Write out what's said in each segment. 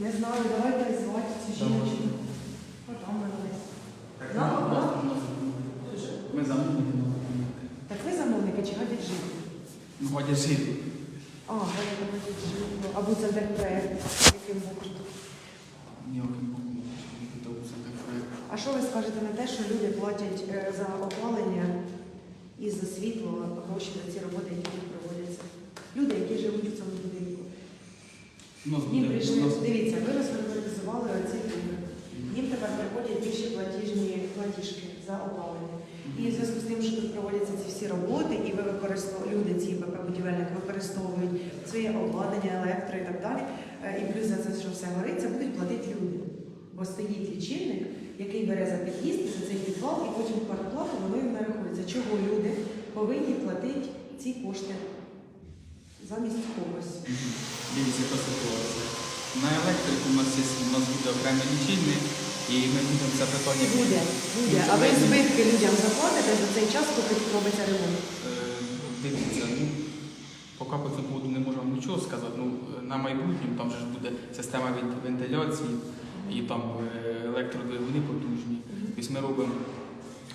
Не знаю, давайте звати цю жіночку. Отам вона десь. На, на. Ми замовники на. Так ви замовники чи гадять жити? Ну, ходять жити. А, гадять гадять жити. Або це техпроект, яким боком. Ніяким боком проєкт. А що ви скажете на те, що люди платять е, за опалення і за світло гроші за ці роботи, які тут проводяться? Люди, які живуть у цьому будинку. У нас Їм прийшли, дивіться, ви розконкретизували оці цифри. Їм тепер приходять більші платіжні платіжки за опалення. І в зв'язку з тим, що тут проводяться ці всі роботи, і ви використовуєте, люди, ці ПП будівельники використовують своє обладнання, електро і так далі. е, І плюс за це, що все горить, це будуть платити люди. Бо стоїть лічильник, який бере за під'їзд, за цей підвал, і потім квартплату воно їм нарахується. Чого люди повинні платити ці кошти замість когось? Дивіться, яка ситуація. На електрику у нас є у нас буде окремий лічильник, і ми будемо це питання. Буде, буде. А ви збитки людям заплатите за цей час, поки робиться ремонт? Е, Дивіться, ну, поки по цьому поводу не можемо нічого сказати. Ну, на майбутньому там же ж буде система вен- вентиляції і там е, електродвигуни потужні. Тобто ми робимо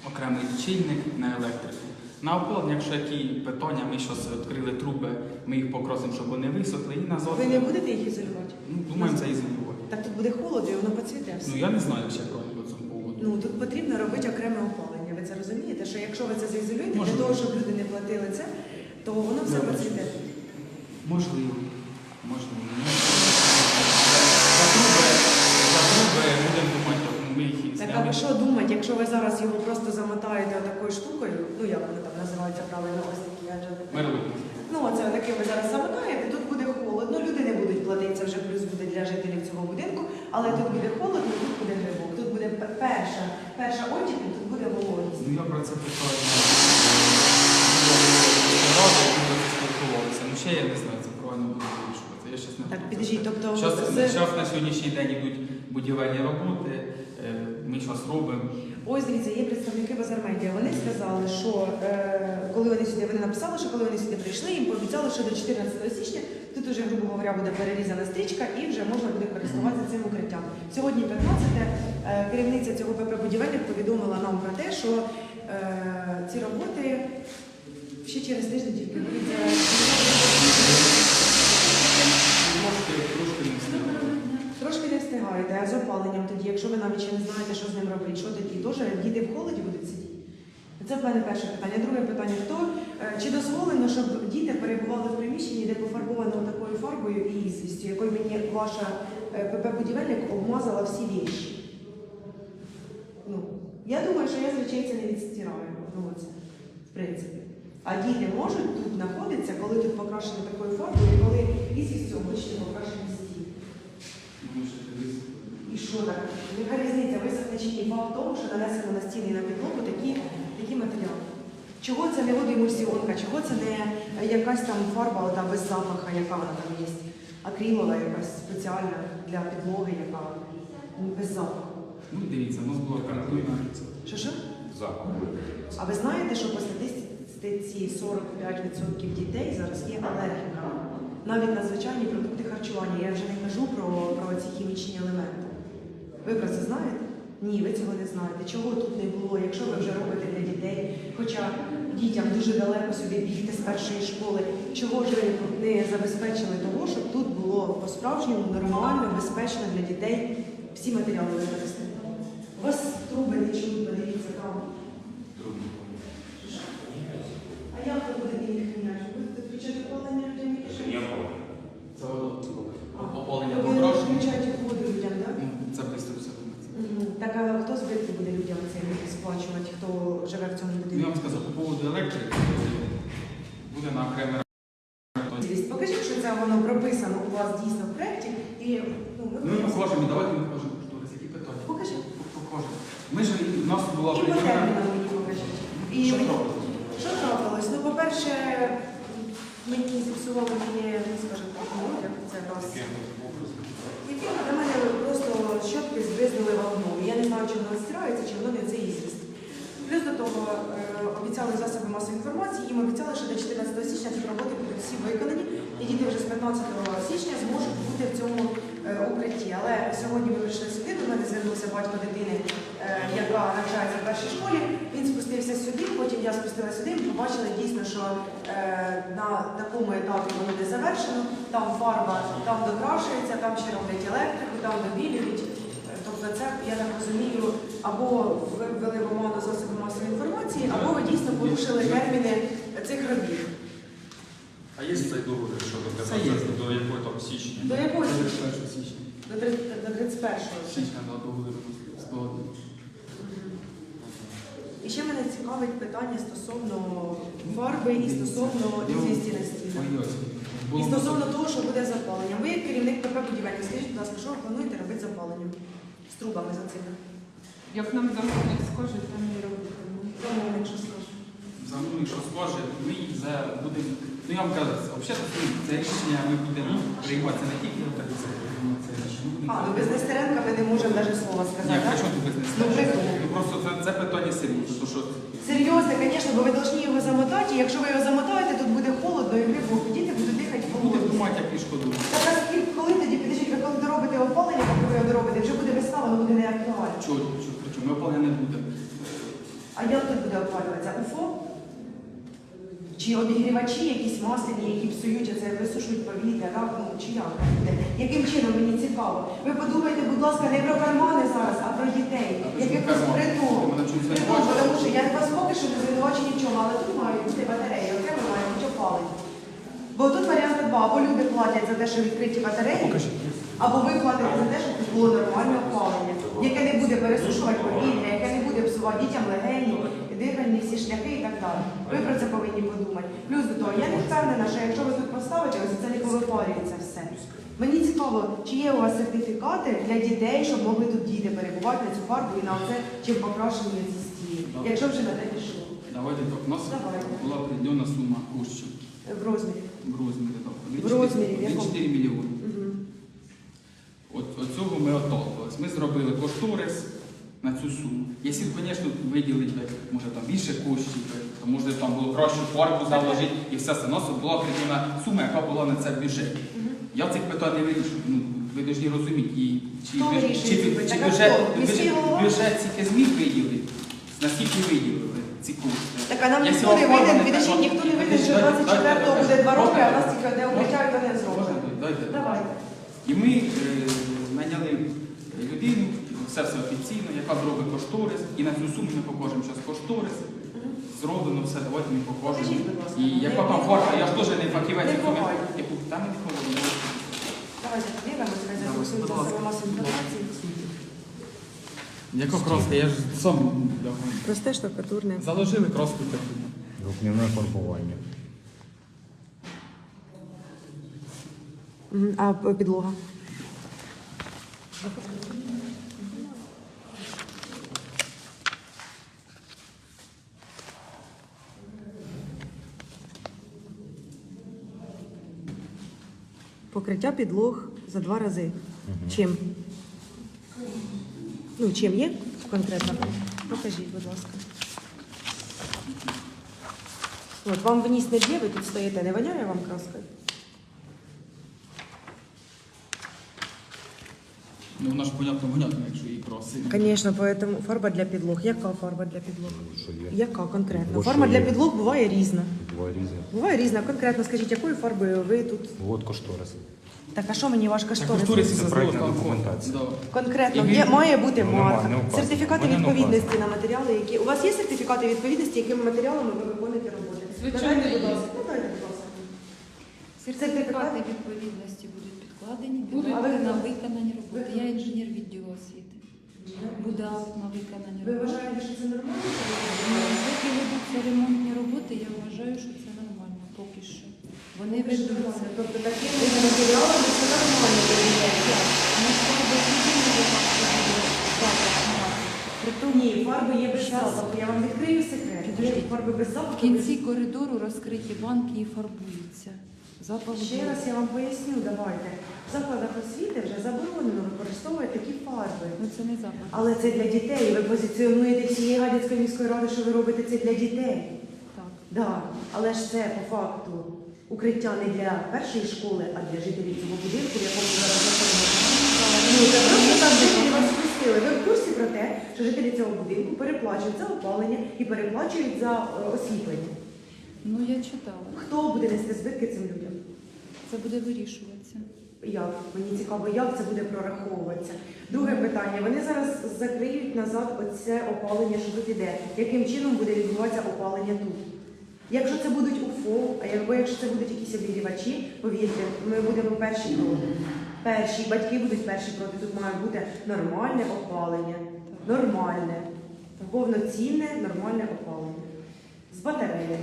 окремий лічильник на електрику. На опалення, якщо які питання, ми зараз відкрили труби, ми їх покрасимо, щоб вони висохли, і назад. Ви не будете їх ізолювати? Ну, думаємо, це ізолювати. Так тут буде холодно і воно поцвіте все. Ну я не знаю ще по цьому поводу. Ну тут потрібно робити окреме опалення. Ви це розумієте? Що якщо ви це заізолюєте, для того, щоб люди не платили це, то воно все Добре. поцвіте. Можливо. Можливо. За труби, за труби будемо думати, ну, ми їх і Так а зняли. ви що думаєте, якщо ви зараз його просто замотаєте такою штукою, ну як воно там називається правильно, ось такі. Мерлин. Ну, оце таке ви зараз замотаєте, тут буде холодно, люди не будуть платити, це вже плюс буде для жителів цього будинку, але тут буде холодно, тут буде грибок, тут буде перша, перша очікінь, тут буде вологість. Ну я про це питаю. Спілкувалися. Ну ще я не знаю, це правильно буде вирішувати. Я щас не Так, можу тобто Щас, на сьогоднішній день йдуть будівельні роботи, е, ми зараз робимо. Ось дивіться, є представники Базармедіа. Вони сказали, що е, коли вони сюди вони написали, що коли вони сюди прийшли, їм пообіцяли, що до 14 січня тут уже, грубо говоря, буде перерізана стрічка і вже можна буде користуватися цим укриттям. Сьогодні 15 е, керівниця цього ПП будівельник повідомила нам про те, що е, ці роботи ще через тиждень тільки будуть Трошки, трошки не встигли. Не з опаленням тоді, якщо ви навіть ще не знаєте, що з ним робити, що тоді теж діти в холоді будуть сидіти. Це в мене перше питання. Друге питання: хто е, чи дозволено, щоб діти перебували в приміщенні, де пофарбовано такою фарбою і ізвістю, якою мені ваша е, ПП будівельник обмазала всі віші? Ну, я думаю, що я з речей це не відстираю. Ну, оце, в принципі. А діти можуть тут знаходитися, коли тут покрашено такою фарбою, і коли ізвістю обичні покрашені стіни. Тому що дивись. Так? Яка різниця висохне чи ні? Факт в тому, що нанесено на стіни і на підлогу такі, такі матеріали. Чого це не водоемульсіонка, чого це не якась там фарба ота без запаха, яка вона там є, акрилова якась спеціальна для підлоги, яка без запаху. Ну дивіться, у нас була карантинна. Що що? Запах. А ви знаєте, що по статистиці 45% дітей зараз є алергіками? Навіть на звичайні продукти харчування. Я вже не кажу про, про ці хімічні елементи. Ви про це знаєте? Ні, ви цього не знаєте. Чого тут не було, якщо ви вже робите для дітей, хоча дітям дуже далеко сюди бігти з першої школи, чого ж ви не забезпечили того, щоб тут було по-справжньому нормально, безпечно для дітей всі матеріали використати? У вас труби не чують, подивіться там. А як ви будете їх міняти? Будете включати опалення людям? Це не опалення. Це воно опалення Ви покращення. включаєте воду людям, так? Ну, Це швидко все робиться. Так а хто збитки буде людям цим сплачувати, хто живе в цьому Ну, Я будинку? вам сказав, по поводу електрики буде на окремий Можливість. Покажіть, що це воно прописано у вас дійсно в проєкті. І ну, ми Ну, ми покажемо, давайте ми покажемо кошторис. Які питання? Покажіть. Покажемо. Ми ж, у нас була І по прийнята... термінам мені покажіть. І Що мені- трапилось? Що трапилось? Ну, по-перше, мені, ну, скажімо так, одяг, це раз. Які на мене просто щотки збризнули вогном. Я не знаю, чи воно стирається, чи воно не це ізвість. Плюс до того е, обіцяли засоби масової інформації, їм обіцяли, що до 14 січня ці роботи будуть всі виконані, і діти вже з 15 січня зможуть бути в цьому е, укритті. Але сьогодні ми прийшли сюди, до мене звернувся батько дитини, е, яка навчається в першій школі. Він спустився сюди, потім я спустила сюди. Ми побачили дійсно, що е, на такому етапі воно не завершено. Там фарба, там докрашується, там ще роблять електрику, там добілюють. Тобто це, я так розумію, або ви ввели в оману засоби масової інформації, або ви дійсно порушили терміни цих робіт. А є цей договір є. КПЗ, до якої там січня? До якої? 31 січня. До 30 до 31-го. Січня до договору складно. І ще мене цікавить питання стосовно фарби і стосовно ізвісті І стосовно того, що буде запалення. Ви як керівник ПП будівельник, скажіть, будь ласка, що ви плануєте робити з запаленням? З трубами за цими? Як нам замовник скаже, там і робити. Замовник, що скаже. За мною, що скаже, ми їх за будемо. Ну я вам кажу, взагалі це рішення ми будемо приймати це не тільки так, це це рішення. ми будемо А, ну без Нестеренка ми не можемо навіть слова сказати. так? чому без Ну, нестачі? чому? Ну просто це, це питання серйозне, що Серйозно, звісно, бо ви повинні його замотати, і якщо ви його замотаєте, тут буде холодно і грибок. Діти будуть дихати буде думати, як. Так а скільки, коли тоді підождіть, ви коли доробите опалення, поки ви його доробите, вже буде весна, воно буде не актуально. Чого, чого? Ми опалення не буде. А як тут буде опалюватися? УФО? Чи обігрівачі якісь масляні, які псують оце, висушують повітря, так? Ну, чи як буде? Яким чином мені цікаво? Ви подумайте, будь ласка, не про кармани зараз, а про дітей. А при чому Якихось кармани? мене чомусь тому що я вас поки що не звинувачу нічого, але тут мають бути батареї, окремо мають бути опалення. Бо тут варіанти два, або люди платять за те, що відкриті батареї, або ви платите за те, щоб тут було нормальне опалення, яке не буде пересушувати повітря, яке не буде псувати дітям легені, дихальні всі шляхи і так далі. Ви про це повинні подумати. Плюс до того, я не впевнена, що якщо ви тут поставите, ось це не повипарюється все. Мені цікаво, чи є у вас сертифікати для дітей, щоб могли тут діти перебувати на цю фарбу і на оце чим покрашені ці стіни, якщо вже на те пішло. Давайте так. У нас Давайте. була прийдена сума коштів В розмірі. в розмірі. так, В розмірі, в 1,4 якому? 4 мільйони. Угу. От, от цього ми отталкувалися. Ми зробили кошторис на цю суму. Якщо, звісно, виділити, може там більше коштів, то може там було краще фарбу заложити і все це. Нас була прийдена сума, яка була на це в бюджеті. Я цих питань не вирішую. Ну, ви повинні розуміти, і, чи, Хто бюджет- чи, чи бюджет, бюджет, бюджет ці зміг виділити, наскільки виділили ці кошти. Так а нам ніхто не підождіть, так, ніхто не підождіть, що 24-го буде два роки, а нас тільки одне укриття і то не зроблено. Давайте. І ми е, людину, все все офіційно, яка зробить кошторис, і на цю суму ми покажемо зараз кошторис. Зроблено все, давайте ми покажемо. І яка там фарба, я ж теж не фахівець, ховай. там не ховаю. Давайте подивимося, Будь ласка. засоби масової. Яка краска, я ж сам Просте штукатурне. заложили краску таку. Двохмірне фарбування. А підлога? Покриття підлог за два рази. Чим? Ну, чим є конкретно? Покажіть, будь ласка. От, вам вніс не б'є, ви тут стоїте, не воняє вам краскою? Ну вона ж понятно, понятно, якщо її красить. Звісно, поэтому фарба для підлог. Яка фарба для підлог? Що є? Яка конкретно? Фарба для є. підлог буває різна. Два різні. Буває різна. Конкретно скажіть, якою фарбою ви тут? От кошторис. Так, а що мені ваш кошторис? Це проектна документація. Конкретно він- є, має бути Ну, нема, марка, не вказано. сертифікати Мене не відповідності на матеріали, які у вас є сертифікати відповідності, якими матеріалами ви виконуєте роботи? Звичайно, Надайте, будь є. ласка. Надайте, будь ласка. Сертифікати відповідності будуть підкладені, Будуть. буде ви на хто? виконання роботи. Я інженер відділу освіти. Буде акт на виконання Ви роботи. вважаєте, що це нормально? ви Ну? Поки ведуться ремонтні роботи, я вважаю, що це нормально поки що. Вони ведуться. Тобто такими матеріалами це нормально. ви вважаєте? Ну, це Ні, фарби є без запаху. Я вам відкрию секрет. Є Підождіть. фарби без запаху. в кінці коридору розкриті банки і фарбуються. Ще раз я вам поясню, давайте. В закладах освіти вже заборонено використовувати такі фарби. Ну це не запах. Але це для дітей. Ви позиціонуєте всієї Гадяцької міської ради, що ви робите це для дітей. Так. Да. Але ж це по факту укриття не для першої школи, а для жителів цього будинку, в якому зараз знаходитесь. Ну, це просто так жителі вас спустили. Ви в курсі про те, що жителі цього будинку переплачують за опалення і переплачують за е, освітлення. Ну я читала. Хто буде нести збитки цим людям? Це буде вирішуватися. Як? Мені цікаво, як це буде прораховуватися. Друге питання. Вони зараз закриють назад оце опалення, що тут іде. Яким чином буде відбуватися опалення тут? Якщо це будуть УФО, а якби якщо це будуть якісь обігрівачі, повірте, ми будемо перші проти. Перші, батьки будуть перші проти. Тут має бути нормальне опалення. Нормальне, повноцінне, нормальне опалення. З батареями.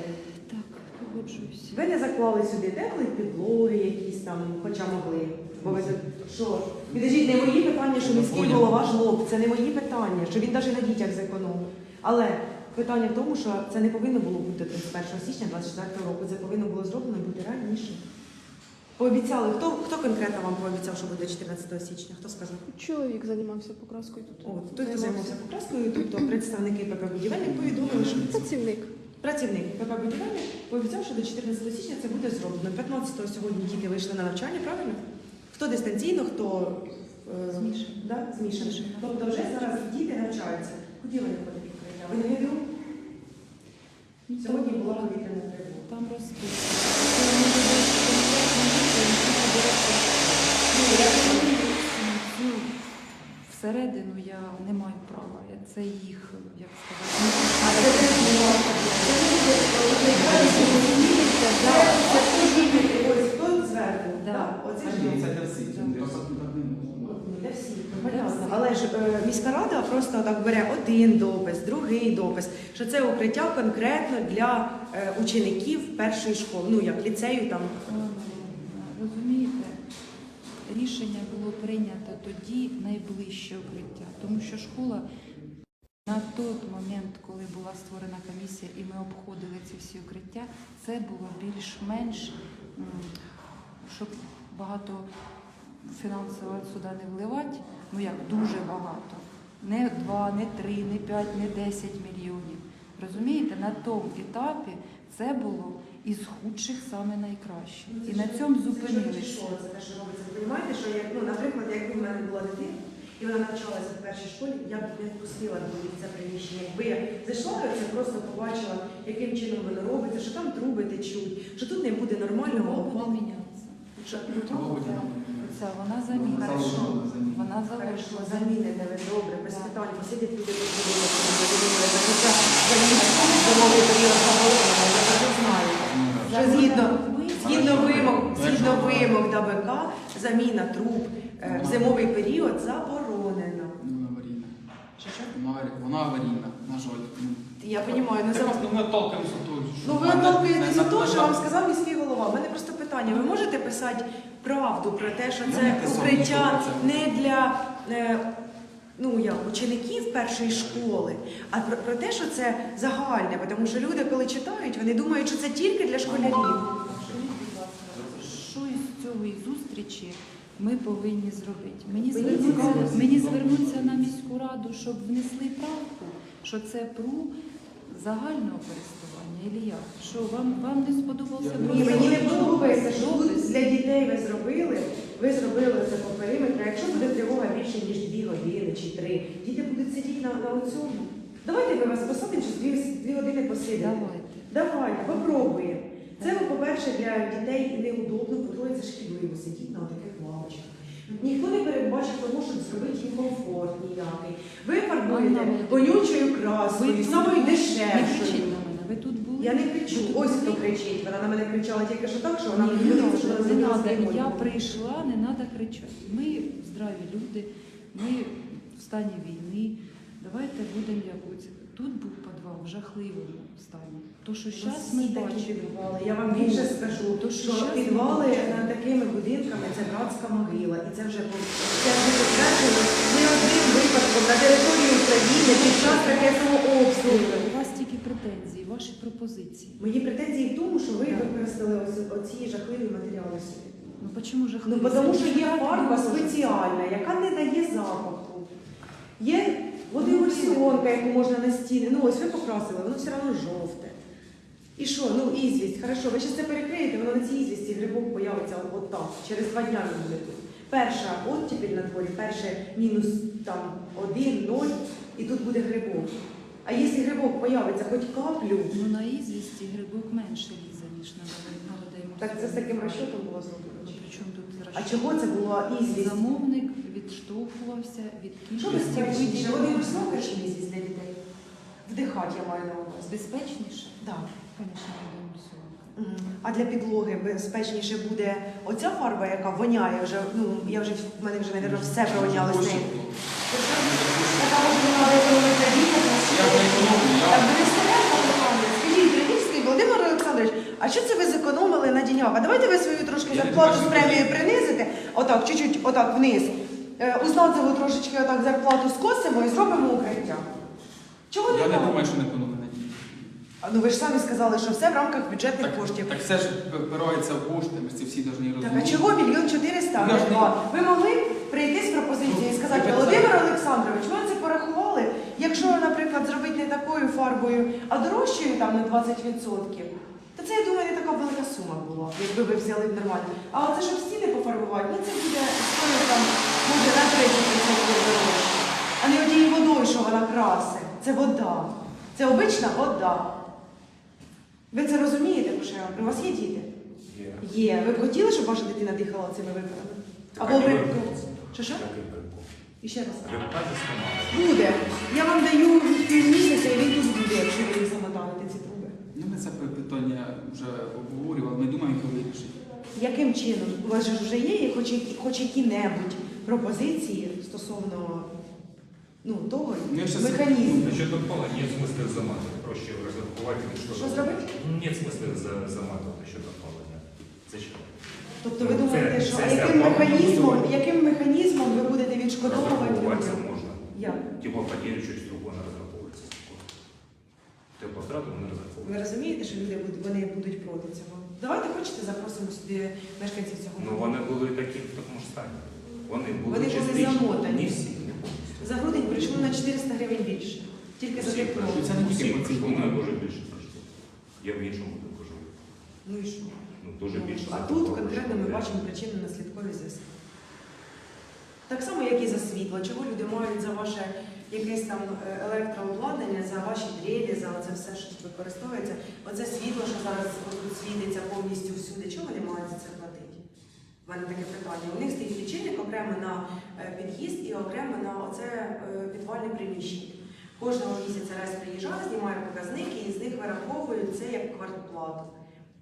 Погоджуюсь. Ви не заклали сюди теплі підлоги якісь там, хоча могли. Бо ви за- що? Підождіть, не мої питання, що міський голова жлоб. Це не мої питання, що він навіть на дітях зекономив. Але питання в тому, що це не повинно було бути 31 січня 24 року. Це повинно було зроблено бути раніше. Пообіцяли. Хто, хто конкретно вам пообіцяв, що буде 14 січня? Хто сказав? Чоловік займався покраскою тут. От, той, хто займався покраскою, тобто представники ПП будівельник повідомили, що Працівник. Працівник ПП будівельник пообіцяв, що до 14 січня це буде зроблено. 15-го сьогодні діти вийшли на навчання, правильно? Хто дистанційно, хто е, Змішано. Да? змішано. Змішано. Тобто вже зараз діти навчаються. Куди вони ходять укриття? Ви не відомо? Ну, Сьогодні була повітряна тривога. Там розписано. Ну, всередину я не маю права. Це їх, як сказати, А це теж не важко. Це не буде розумієте, Це да. це хто діти? Ось хто зверху? Да. Так, Оце ж Це для всіх. Да. Так не можна. Для всіх, понятно. Але ж е, міська рада просто так бере один допис, другий допис, що це укриття конкретно для е, учеників першої школи, ну як ліцею там. Розумієте, рішення було прийнято тоді найближче укриття, тому що школа на той момент, коли була створена комісія і ми обходили ці всі укриття, це було більш-менш, м, щоб багато фінансово сюди не вливати, ну як дуже багато. Не 2, не 3, не 5, не 10 мільйонів. Розумієте, на тому етапі це було із худших саме найкраще. І на цьому зупинилися. Це те, що робиться. Ви розумієте, що як, ну, наприклад, якби в мене була дитина, і вона навчалася в першій школі, я б не впустила в це приміщення. Якби я зайшла це просто побачила, яким чином воно робиться, що там труби течуть, що тут не буде нормального опалення. Ця вона заміна. Вона залишила заміните ви добре, без питань. Посидять люди вже знаю. Згідно, згідно вимог, згідно вимог ДБК, заміна труб е, в зимовий період заборонена. Аварійна. Що, що? Вона Вона аварійна, на жаль. Ну, Я розумію, ну так, зараз. ну, ми толкаємося що Ну ви на- від того, що вам сказав міський голова. У мене просто питання. Ви можете писати правду про те, що це не укриття нічого про не для е, ну, як, учеників першої школи, а про, про те, що це загальне, тому що люди, коли читають, вони думають, що це тільки для школярів. Що із цієї зустрічі ми повинні зробити? Мені звернуться, мені звернуться на міську раду, щоб внесли правку, що це ПРУ загального користування, і як? Що вам, вам не сподобався Ні, Ні, мені не подобається, що тут для дітей ви зробили, ви зробили це по периметру. Якщо буде тривога більше, ніж дві години чи три, діти будуть сидіти на, на оцьому. Давайте ми вас посадимо, чи дві, дві години посидимо. Давайте. Давайте, попробуємо. Це, по-перше, для дітей неудобно, по-друге, це шкідливо сидіти на таких лавочках. Ніхто не передбачив тому, щоб зробити їм комфорт ніякий. Ви фарбуєте вонючою краскою, тут самою дешевшою. Ви тут були? Я не кричу. Ось хто кричить. Вона на мене кричала тільки що так, що вона Ні, не говорила, що вона не надо. Я прийшла, не треба кричати. Ми здраві люди, ми в стані війни. Давайте будемо якось. Тут був підвал в жахливому стані. То, що зараз ми бачимо. підвали. Я вам більше скажу, То, що що підвали над такими будинками це братська могила. І це вже це вже підтверджено не одним випадком на території України під час ракетного обстрілу. У вас тільки претензії, ваші пропозиції. Мої претензії в тому, що ви використали оці жахливі матеріали собі. Ну чому Ну, тому що є фарба спеціальна, яка не дає запаху. Є яку можна на стіни. Ну ось ви покрасили, воно все одно жовте. І що? Ну, ізвість. Хорошо, ви ще це перекриєте, воно на цій ізвісті грибок появиться от так. Через два дня він буде тут. Перша оттепель на дворі, перше мінус там один, ноль, і тут буде грибок. А якщо грибок появиться хоч каплю, Ну на ізвісті грибок менше лізе, ніж на молодому. так це з таким розчотом було зроблено. Причому тут А чого це була ізвість? Замовник відштовхувався від Що кількості безпечніше? виділів. Вони висока чи місяць для дітей? Вдихати я маю на увазі. Безпечніше? Так. Звісно, мінусова. Мгм. А для підлоги безпечніше буде оця фарба, яка воняє вже, ну я вже в мене вже, мабуть, все провоняло з нею. Така. Я не економлю, я- Володимир Олександрович, а що це ви зекономили на? А давайте ви свою трошки Я не зарплату бачу, з премією принизите, отак, чуть-чуть, отак вниз. Е, У Знацеву трошечки отак зарплату скосимо і зробимо укриття. Чого Я не думаю, що не економить на. А, Ну ви ж самі сказали, що все в рамках бюджетних Так, коштів. так все ж впирається в кошти, ми ж це всі повинні Так розуміти. а чого мільйон чотириста, а не два? Ви могли прийти з пропозицією і сказати, Володимир Олександрович, ви це порахували, якщо, наприклад, зробити не такою фарбою, а дорожчою там на 20%, то це, я думаю, не така велика сума була, якби ви взяли б нормально. А оце, щоб стіни пофарбувати, ну це буде стоїть там, може, на 30% дорожче. А не однією водою, що вона красить. Це вода. Це обична вода. Ви це розумієте, про що я говорю? У вас є діти? Є. Ви б хотіли, щоб ваша дитина дихала цими випарами? Або ви... Що що? І ще раз. Буде. Я вам даю півмісяця, і він тут буде, якщо ви їх замотаєте ці труби. Ну, ми це питання вже обговорювали, ми думаємо, як його вирішити. Яким чином? У вас же ж вже є хоч, які- хоч які-небудь пропозиції стосовно ну, того Ну, я щас- механізму? Насчет опала нет смысла заматывать. Проще разраховать или что Що зробити? Нет смысла за- заматывать насчет опала. Нет. Зачем? Тобто ви Ну, думаєте, це- що це а яким зарплата механізмом, буде. яким механізмом ви будете відшкодовувати Разраховываться людям? можно. Як? Теплопотерю чуть другое она разраховывается. Теплотрату не Ви розумієте, що люди будуть, вони будуть проти цього? Давайте хочете запросимо сюди мешканців цього. Ну, вони були такі в такому ж стані. Вони були Вони були частично. замотані. Не всі, не повністю. За грудень прийшло на 400 гривень більше. Тільки за Всі тепло. пройшли. Це не тільки Всі цій пройшли. У мене дуже більше пройшло. Я в іншому будинку живу. Ну і що? Ну, дуже Ну, більше. А тут конкретно ми пройшло. бачимо причинно-наслідкові зв'язки. Так само, як і за світло. Чого люди мають за ваше якесь там е, електрообладнання, за ваші дрелі, за це все, що використовується. Оце світло, що зараз тут світиться повністю всюди. Чого вони мають за це платити? У мене таке питання. У них стоїть лічильник окремо на е, під'їзд і окремо на оце е, підвальне приміщення. Кожного місяця раз приїжджає, знімає показники і з них вираховують це як квартплату.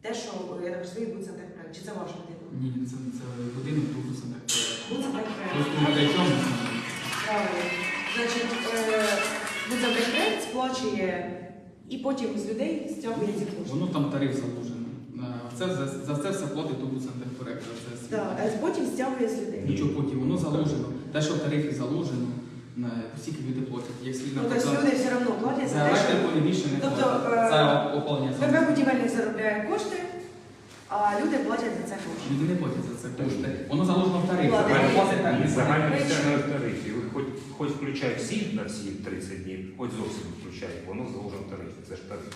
Те, що я так розумію, буде сантехпроект. Чи це ваш будинок? Ні, це, це будинок тому саме. Буде на? Правильно. Значить, е, Будзавдекрет сплачує і потім з людей стягує ці кошти. Воно там тариф заложено. Це, за, за це все платить тому сантехпроект. Так, а потім стягує з людей. Нічого потім, воно заложено. Те, що в тарифі заложено, скільки люди платять. Якщо, Ну, тобто люди все одно платять за те, що більше не Тобто, платять. е. ВП будівельник заробляє кошти, а люди платять за це гроші. Люди не платять за це кошти. Воно заложено в тарифі. Платять. Вони платять так, не Ні, знаю. загальний тариф. Хоч, хоч включай всі на всі 30 днів, хоч зовсім не включай, воно заложено в тарифі. Це ж тариф.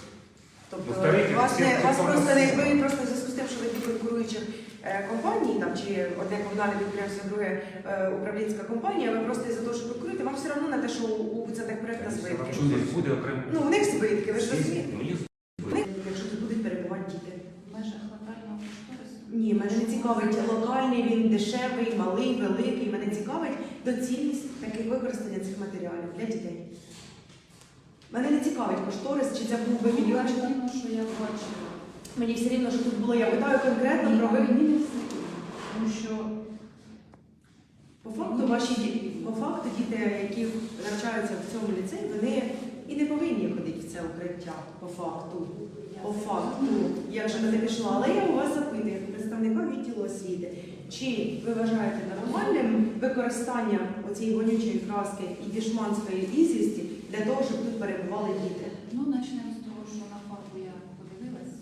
Тобто Ну, в тарифі вас, не, всі вас просто не ви просто в зв'язку з тим, що ви дві конкуруючих е, компанії, там чи одне комунальне підприємство, друге е, управлінська компанія, ви просто із-за того, що конкуруєте, вам все одно на те, що у це так проєкта збитки. Чому десь буде окремо? Ну, у них збитки, ви ж розумієте. Ну, є У них, якщо тут будуть перебувати діти. В межах локального кошторису. Ні, мене не цікавить локальний, він дешевий, малий, великий. Мене цікавить доцільність таких використання цих матеріалів для дітей. Мене не цікавить кошторис, чи це був би мільйон. чи- Тому що я бачила. Мені все рівно, що тут було. Я питаю конкретно про ви. мені не все. Тому що По факту ваші діти, по факту діти, які навчаються в цьому ліцеї, вони і не повинні ходити в це укриття. По факту. По факту, як же не пішло. Але я у вас запитую, як представника відділу освіти, чи ви вважаєте нормальним використання оцієї вонючої краски і дішманської ізвісті для того, щоб тут перебували діти? Ну, почнемо з того, що на фарбу я подивилась.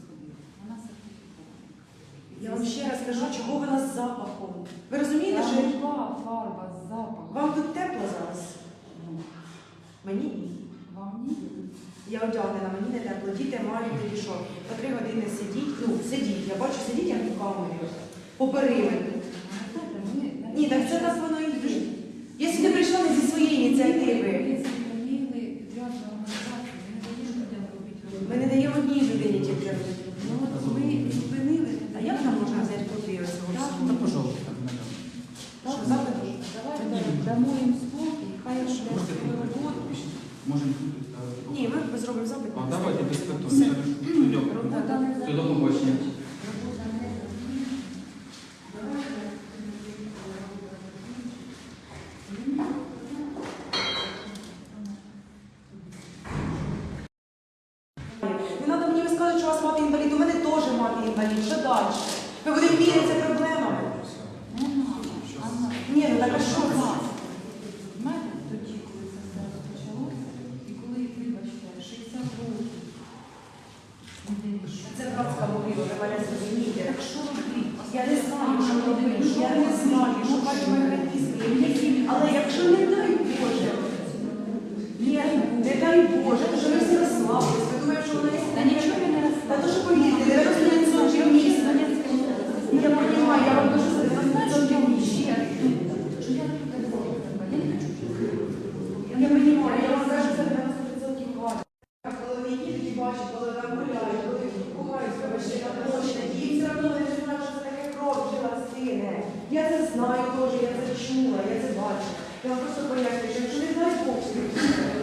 Вона сертифікована. Я вам ще раз кажу, чого вона з запахом. Ви розумієте, що Яка фарба з запахом? вам тут тепло зараз? Ну, Мені ні. Вам ні? Я одягнена, мені не тепло. Діти мають тоді що? По три години сидіть. Ну, сидіть. Я бачу, сидіть як в камері. По периметру. Ні, так це так воно і є. Якщо ти прийшла не зі своєї ініціативи, Ми не даємо одній людині тільки робити. Ну от ми зупинили. А як нам можна взяти копію цього всього? пожалуйста, надам. Що, запит? Давайте дамо їм спокій, хай роблять Можете свою роботу. Можемо тут. Ні, ми зробимо запит. А давайте без питань. Все, до побачення. Робота не Не треба мені сказати, що у вас мати інвалід. У мене теж мати інвалід. Що далі? Ми будемо мірятися проблемами. Ні, ну так а що це? Знаєте, тоді, коли це все розпочалося, і коли, вибачте, 60 років люди рішили. Це братська могила, ви мене зрозумієте. Так що робити? Я не знаю, що робити. Я не знаю, шукати механізми. Але якщо не дай Боже, ні, не дай Боже, то що ми всі розслабились, ви думаєте, що вона є? Та нічого не Та то, що повірте, 90% міста. Я розумію, я вам кажу, що 90% міста. Що я тут так зроблю? Я не хочу. Я розумію, я вам кажу, це 90% хватить. Коли ви їдете, бачите, коли там гуляють, коли купаються, вибачте, на площаді, їм все одно не знають, що це таке кров жила стине. Я це знаю теж, я це чула, я це бачу. Я вам просто пояснюю, що якщо не дай Бог,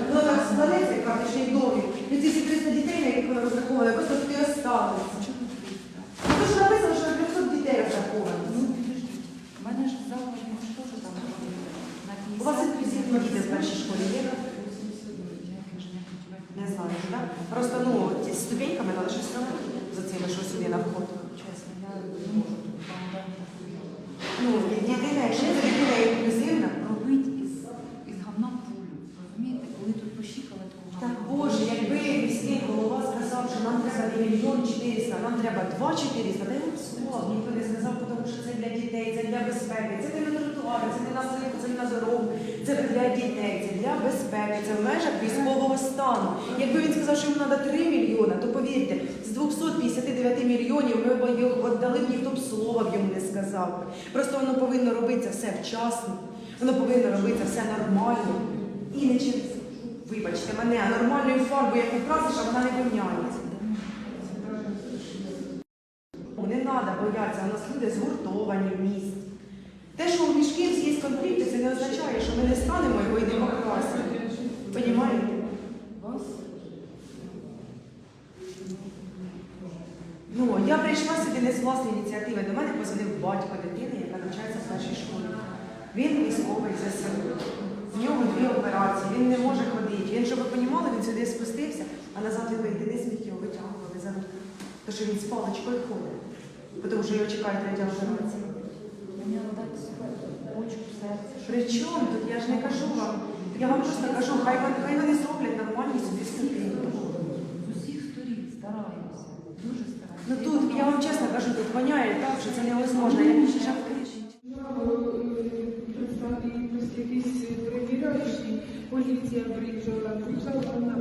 воно так складеться, як карточний довід, і ці всі 300 дітей, на яких ви розраховували, просто туди остануться. Ну, то ж написано, що 500 дітей розраховано. Ну, підождіть. У мене ж в закладі, ну що ж там робити? На У вас інклюзивні діти в першій школі є? так? 81, я ж не хочу. Не знаю, так? Просто ну, ці з ступеньками треба щось робити за цими, що сюди на вход. Чесно, я не можу тут вам дати таку Ну, єдине, якщо це дитина інклюзивна, робить із, із говна пулю. Розумієте, коли тут пощікали таку так Боже, якби міський голова сказав, що нам треба не мільйон 400, нам треба 2 400, дай йому слово, ніхто не сказав, тому що це для дітей, це для безпеки, це не на тротуари, це не на сливку, це не на дорогу, це для дітей, це для безпеки, це в межах військового стану. Якби він сказав, що йому треба 3 мільйони, то повірте, з 259 мільйонів ми б його віддали б ніхто б слова б йому не сказав. Просто воно повинно робитися все вчасно, воно повинно робитися все нормально. І не через, вибачте мене, а нормальною фарбою, яку красиш, а вона не поміняється. Не треба боятися, у нас люди згуртовані в місті. Те, що у міжківці є конфлікти, це не означає, що ми не станемо його і йдемо Вас Ну, я прийшла сюди не з власної ініціативи. До мене позвонив батько дитини, яка навчається в першій школі. Він військовий ЗСУ. В нього дві операції, він не може ходити. Він, щоб ви розуміли, він сюди спустився, а назад він вийде сміття його витягували за руку. Тому що він з паличкою ходить. Тому що його чекає третя операція. При чому тут? Я ж не кажу вам. Я вам просто кажу, хай вони, хай вони зроблять нормальні собі ступені. З усіх сторін стараємося. Дуже стараємося. Ну тут, я вам чесно кажу, тут воняє так, що це невозможно. Я ще якісь перевіряючі, поліція приїжджала, приїжджала вона